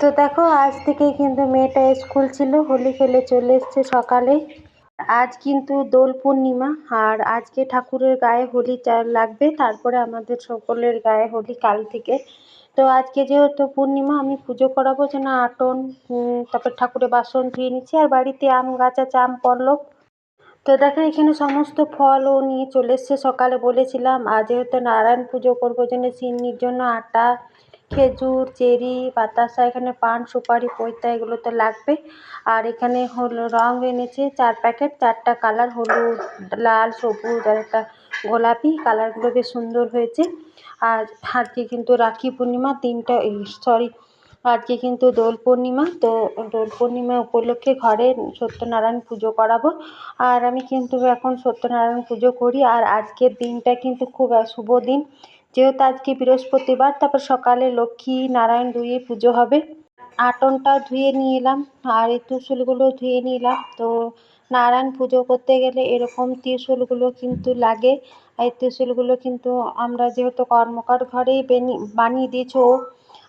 তো দেখো, আজ থেকে কিন্তু মেয়েটা স্কুল ছিল, হোলি খেলে চলে এসছে সকালে। আজ কিন্তু দোল পূর্ণিমা, আর আজকে ঠাকুরের গায়ে হোলি লাগবে, তারপরে আমাদের সকলের গায়ে হোলি কাল থেকে। তো আজকে যেহেতু পূর্ণিমা, আমি পুজো করাবো যেন আটন তারপর ঠাকুরের বাসন ধুয়ে নিচ্ছি, আর বাড়িতে আম গাছ আছে, আম পড়ল তো দেখো, এখানে সমস্ত ফলও নিয়ে চলে এসছে সকালে বলেছিলাম। আর যেহেতু নারায়ণ পুজো করব জন্য, সিন্নির জন্য আটা খেজুর, চেরি, বাতাসা, এখানে পান, সুপারি, পৈতা এগুলো তো লাগবে। আর এখানে হলো, রং এনেছে চার প্যাকেট, চারটা কালার, হলুদ, লাল, সবুজ আর একটা গোলাপি। কালারগুলো বেশ সুন্দর হয়েছে। আর আজকে কিন্তু রাখি পূর্ণিমা, তিনটা সরি, আজকে কিন্তু দোল পূর্ণিমা। তো দোল পূর্ণিমা উপলক্ষে ঘরে সত্যনারায়ণ পুজো করাবো। আর আমি কিন্তু এখন সত্যনারায়ণ পুজো করি। আর আজকের দিনটা কিন্তু খুব শুভ দিন। যেহেতু আজকে বৃহস্পতিবার, তারপর সকালে লক্ষ্মী নারায়ণ ধুয়ে পুজো হবে। আটনটা ধুয়ে নিয়ে এলাম, আর এই ত্রিশূলগুলো ধুয়ে নিলাম তো নারায়ণ পুজো করতে গেলে এরকম ত্রিশূলগুলো কিন্তু লাগে। আর এই ত্রিশূলগুলো কিন্তু আমরা যেহেতু কর্মকার ঘরেই বানিয়ে দিয়েছে, ও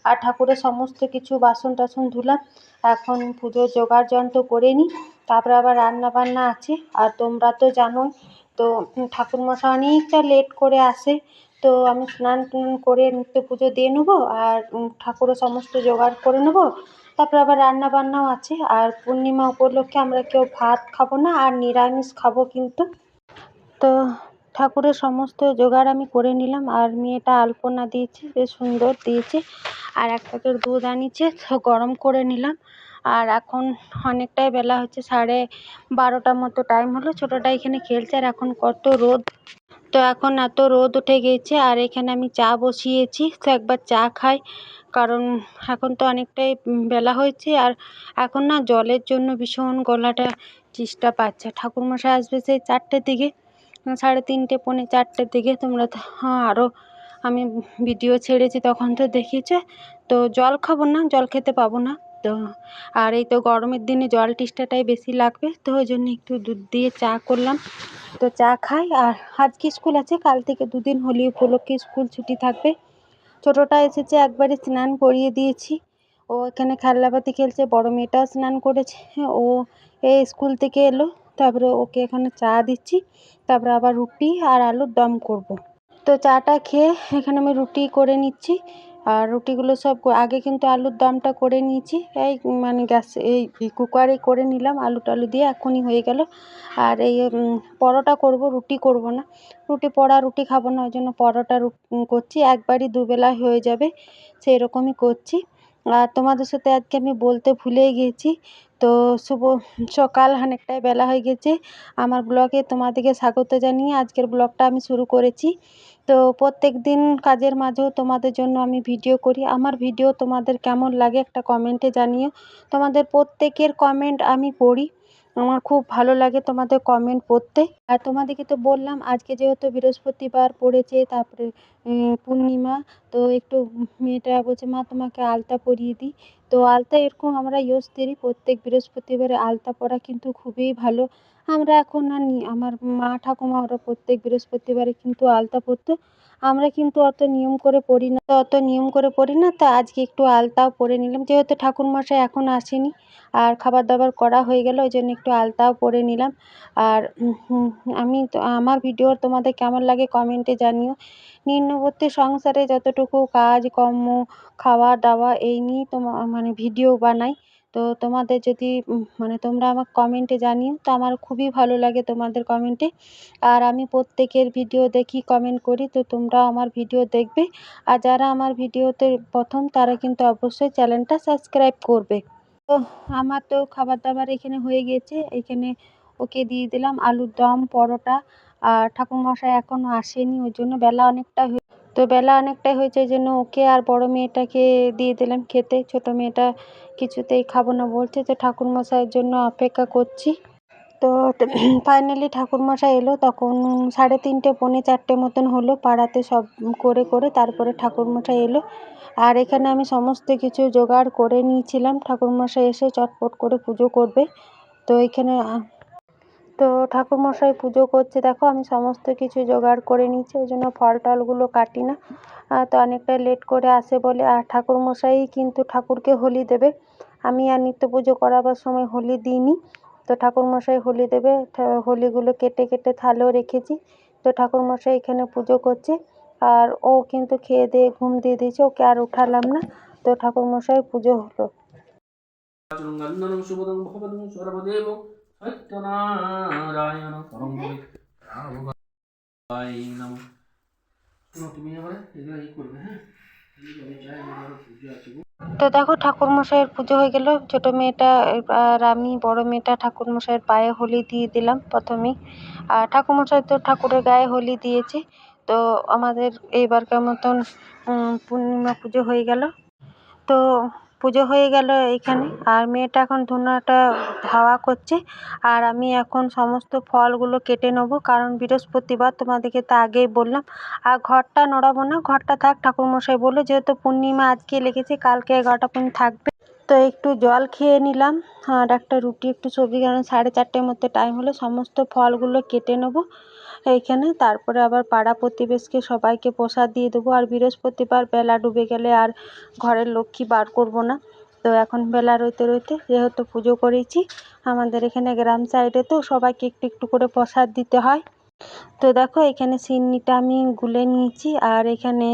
আর ঠাকুরের সমস্ত কিছু বাসন টাসন ধুলাম। এখন পুজোর জোগাড় যন্ত্র করে নিই, তারপরে আবার রান্না বান্না আছে। আর তোমরা তো জানোই, তো ঠাকুরমশাই অনেকটা লেট করে আসে। তো আমি স্নান টান করে নিত্য পুজো দিয়ে নেব আর ঠাকুরের সমস্ত জোগাড় করে নেব। তারপরে আবার রান্না বান্নাও আছে। আর পূর্ণিমা উপলক্ষে আমরা কেউ ভাত খাব না, আর নিরামিষ খাব কিন্তু। তো ঠাকুরের সমস্ত জোগাড় আমি করে নিলাম। আর মেয়েটা আলপনা দিয়েছে, বেশ সুন্দর দিয়েছে। আর এক প্যাকেট দুধ আনিছে গরম করে নিলাম। আর এখন অনেকটাই বেলা হচ্ছে, সাড়ে বারোটার মতো টাইম হলো। ছোটোটা এখানে খেলছে, আর এখন কত রোদ। তো এখন এত রোদ উঠে গিয়েছে আর এখানে আমি চা বসিয়েছি। তো একবার চা খাই, কারণ এখন তো অনেকটাই বেলা হয়েছে আর এখন না জলের জন্য ভীষণ গলাটা চিষ্টা পাচ্ছে। ঠাকুরমশাই আসবে সেই চারটের দিকে, সাড়ে তিনটে, পৌনে চারটের দিকে। তোমরা তো হ্যাঁ আরও আমি ভিডিও ছেড়েছি, তখন তো দেখিয়েছে। তো জল খাব না, জল খেতে পাবো না। তো আর এই তো গরমের দিনে জল তেষ্টাটাই বেশি লাগবে, তো ওই জন্য একটু দুধ দিয়ে চা করলাম। তো চা খাই, আর আজকে স্কুল আছে, কাল থেকে দুদিন হোলি উপলক্ষে স্কুল ছুটি থাকবে। ছোটোটা এসেছে, একবারে স্নান করিয়ে দিয়েছি। ও এখানে খেলনাপাতি খেলছে, বড় মেয়েটাও স্নান করেছে। ও এই স্কুল থেকে এলো, তারপরে ওকে এখানে চা দিচ্ছি, তারপরে আবার রুটি আর আলুর দম করব। তো চাটা খেয়ে এখানে আমি রুটি করে নিচ্ছি। আর রুটিগুলো সব আগে কিন্তু আলুর দমটা করে নিয়েছি। এই মানে গ্যাস, এই কুকারে করে নিলাম আলু টালু দিয়ে, এখনই হয়ে গেল। আর এই পরোটা করব, রুটি করব না। রুটি পড়া, রুটি খাব না, ওই জন্য পরোটা করছি। একবারই দুবেলা হয়ে যাবে সেই রকমই করছি। আর তোমাদের সাথে আজকে আমি বলতে ভুলেই গিয়েছি তো শুভ সকাল অনেকটাই বেলা হয়ে গেছে। আমার ব্লগে তোমাদেরকে স্বাগত জানিয়ে আজকের ব্লগটা আমি শুরু করেছি। তো প্রত্যেক দিন কাজের মাঝেও তোমাদের জন্য আমি ভিডিও করি। আমার ভিডিও তোমাদের কেমন লাগে একটা কমেন্টে জানিও। তোমাদের প্রত্যেকের কমেন্ট আমি পড়ি। আমার খুব ভালো লাগে তোমাদের কমেন্ট পড়তে। আর তোমাদেরকে তো বললাম, আজকে যেহেতু বৃহস্পতিবার পড়েছে, তারপরে পূর্ণিমা, তো একটু মেয়েটা বলছে, মা, তোমাকে আলতা পরিয়ে দিই। তো আলতা এরকম আমরা ইউজ করি, প্রত্যেক বৃহস্পতিবারে আলতা পরা কিন্তু খুবই ভালো। আমরা এখন আর আমার মা ঠাকুমা ওরা প্রত্যেক বৃহস্পতিবারে কিন্তু আলতা পরতো। আমরা কিন্তু অত নিয়ম করে পড়ি না, অত নিয়ম করে পড়ি না, তো আজকে একটু আলতাও পরে নিলাম। যেহেতু ঠাকুরমশাই এখন আসেনি, আর খাবার দাবার করা হয়ে গেল, ওই জন্য একটু আলতাও পরে নিলাম। আর আমি তো, আমার ভিডিও তোমাদের কেমন লাগে কমেন্টে জানিও। নিম্নবর্তী সংসারে যতটুকু কাজ কর্ম খাওয়া দাওয়া এই নিয়েই তো মানে ভিডিও বানাই। তো তোমাদের যদি মানে তোমরা আমার কমেন্টে জানিও, তো আমার খুবই ভালো লাগে তোমাদের কমেন্টে আর আমি প্রত্যেকের ভিডিও দেখি কমেন্ট করি, তো তোমরাও আমার ভিডিও দেখবে। আর যারা আমার ভিডিওতে প্রথম, তারা কিন্তু অবশ্যই চ্যানেলটা সাবস্ক্রাইব করবে। তো আমার তো খাবার দাবার এখানে হয়ে গেছে। এখানে ওকে দিয়ে দিলাম আলুর দম, পরোটা। আর ঠাকুরমশাই এখনও আসেনি, ওই জন্য বেলা অনেকটা তো বেলা অনেকটাই হয়েছে ওই জন্য ওকে আর বড় মেয়েটাকে দিয়ে দিলাম খেতে। ছোট মেয়েটা কিছুতেই খাব না বলছে, তো ঠাকুরমশাইয়ের জন্য অপেক্ষা করছি। তো ফাইনালি ঠাকুরমশাই এলো, তখন সাড়ে তিনটে, পৌনে চারটে মতন হলো, পাড়াতে সব করে করে তারপরে ঠাকুরমশাই এলো। আর এখানে আমি সমস্ত কিছু জোগাড় করে নিয়েছিলাম। ঠাকুরমশাই এসে চটপট করে পুজো করবে। তো এখানে তো ঠাকুরমশাই পুজো করছে। দেখো, আমি সমস্ত কিছু জোগাড় করে নিচ্ছি ওই জন্য ফল টলগুলো কাটি না। তো অনেকটা লেট করে আসে বলে, আর ঠাকুরমশাই কিন্তু ঠাকুরকে হোলি দেবে। আমি আর নিত্য পুজো করাবার সময় হোলি দিইনি। তো ঠাকুরমশাই হোলি দেবে হোলিগুলো কেটে কেটে থালেও রেখেছি। তো ঠাকুরমশাই এখানে পুজো করছে, আর ও কিন্তু খেয়ে দিয়ে ঘুম দিয়ে দিয়েছে, ওকে আর উঠালাম না। তো ঠাকুরমশাই পুজো হলো। সত্যনারায়ণ পরম নম। তুমি এবারে এগুলো ই করবে হ্যাঁ? আমি যাই আমার পুজো আছে তো দেখো ঠাকুরমশাইয়ের পুজো হয়ে গেল। ছোট মেয়েটা আর আমি বড় মেয়েটা ঠাকুরমশাইয়ের পায়ে হোলি দিয়ে দিলাম প্রথমেই। আর ঠাকুরমশাই তো ঠাকুরের গায়ে হোলি দিয়েছে। তো আমাদের এইবারকার মতন পূর্ণিমা পুজো হয়ে গেল। তো পুজো হয়ে গেল এইখানে। আর মেয়েটা এখন ধুনাটা ধাওয়া করছে। আর আমি এখন সমস্ত ফলগুলো কেটে নেব, কারণ বৃহস্পতিবার তোমাদেরকে তো আগেই বললাম। আর ঘরটা নড়াবো না, ঘরটা থাক, ঠাকুরমশাই বলল, যেহেতু পূর্ণিমা আজকে লেগেছে, কালকে এগারোটা পর্যন্ত থাকবে। তো একটু জল খেয়ে নিলাম, আর একটা রুটি, একটু সবজি, কারণ সাড়ে চারটের মধ্যে টাইম হলো, সমস্ত ফলগুলো কেটে নেব। এইখানে। তারপরে আবার পাড়া প্রতিবেশীকে সবাইকে প্রসাদ দিয়ে দেবো। আর বৃহস্পতিবার বেলা ডুবে গেলে আর ঘরের লক্ষ্মী বার করব না। তো এখন বেলা রইতে রইতে যেহেতু পুজো করেছি, আমাদের এখানে গ্রাম সাইডে তো সবাইকে একটু একটু করে প্রসাদ দিতে হয়। তো দেখো, এখানে সিন্নিটা আমি গুলে নিয়েছি আর এখানে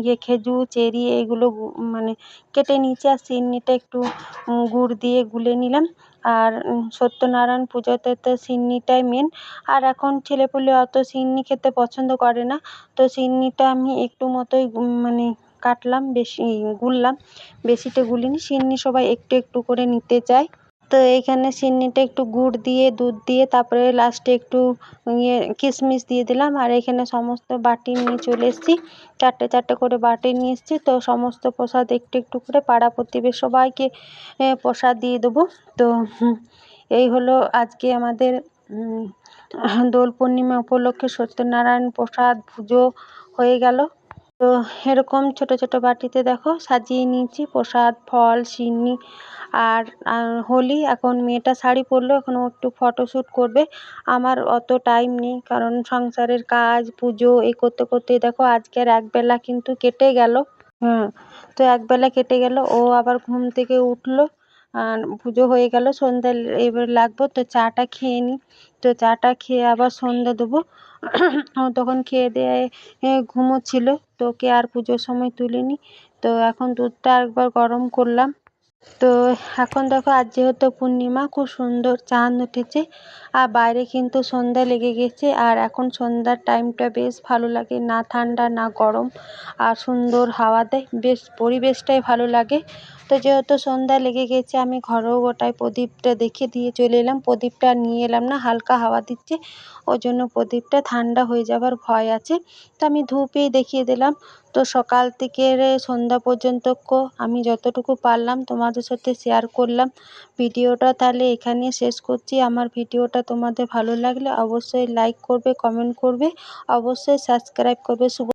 ইয়ে খেজুর, চেরি এগুলো মানে কেটে নিয়েছি। আর সিন্নিটা একটু গুড় দিয়ে গুলে নিলাম। আর সত্যনারায়ণ পুজোতে তো সিন্নিটাই মেন আর এখন ছেলেপুলে অত সিন্নি খেতে পছন্দ করে না। তো সিন্নিটা আমি একটু মতোই মানে কাটলাম, বেশি গুললাম। বেশিটা গুলিনি, সিন্নি সবাই একটু একটু করে নিতে চায়। তো এইখানে সিন্নিটা একটু গুড় দিয়ে, দুধ দিয়ে, তারপরে লাস্টে একটু ইয়ে কিশমিশ দিয়ে দিলাম। আর এখানে সমস্ত বাটি নিয়ে চলে এসেছি। চারটে চারটে করে বাটি নিয়ে এসেছি। তো সমস্ত প্রসাদ একটু একটু করে পাড়া প্রতিবেশ সবাইকে প্রসাদ দিয়ে দেবো। তো এই হলো আজকে আমাদের দোল পূর্ণিমা উপলক্ষে সত্যনারায়ণ প্রসাদ পুজো হয়ে গেল। তো এরকম ছোট ছোট বাটিতে দেখো সাজিয়ে নিয়েছি। প্রসাদ, ফল সিন্নি আর হোলি। এখন মেয়েটা শাড়ি পরলো, এখন ও একটু ফটোশ্যুট করবে। আমার অত টাইম নেই, কারণ সংসারের কাজ, পুজো এই করতে করতে দেখো আজকের একবেলা কিন্তু কেটে গেল। হ্যাঁ তো একবেলা কেটে গেল, ও আবার ঘুম থেকে উঠল। আর পুজো হয়ে গেল, সন্ধ্যা এবার লাগবো, তো চাটা খেয়ে নিই তো চাটা খেয়ে আবার সন্ধ্যা দেবো। তখন খেয়ে দিয়ে ঘুমোচ্ছিল। তো ওকে আর পুজোর সময় তুলিনি। তো এখন দুধটা একবার গরম করলাম। তো এখন দেখো, আজ যেহেতু পূর্ণিমা, খুব সুন্দর চাঁদ উঠেছে। আর বাইরে কিন্তু সন্ধ্যা লেগে গেছে। আর এখন সন্ধ্যার টাইমটা বেশ ভালো লাগে। না ঠান্ডা, না গরম। আর সুন্দর হাওয়া দেয়। বেশ পরিবেশটাই ভালো লাগে। তো যেহেতু সন্ধ্যা লেগে গেছে, আমি ঘরেও গোটায় প্রদীপটা দেখে দিয়ে চলে এলাম। প্রদীপটা নিয়ে এলাম না, হালকা হাওয়া দিচ্ছে, ওই জন্য প্রদীপটা ঠান্ডা হয়ে যাবার ভয় আছে। তো আমি ধূপই দেখিয়ে দিলাম। তো সকাল থেকে সন্ধ্যা পর্যন্ত আমি যতটুকু পারলাম তোমাদের সাথে শেয়ার করলাম। ভিডিওটা তাহলে এখানে শেষ করছি। আমার ভিডিওটা তোমাদের ভালো লাগলে অবশ্যই লাইক করবে কমেন্ট করবে। অবশ্যই সাবস্ক্রাইব করবে। শুভ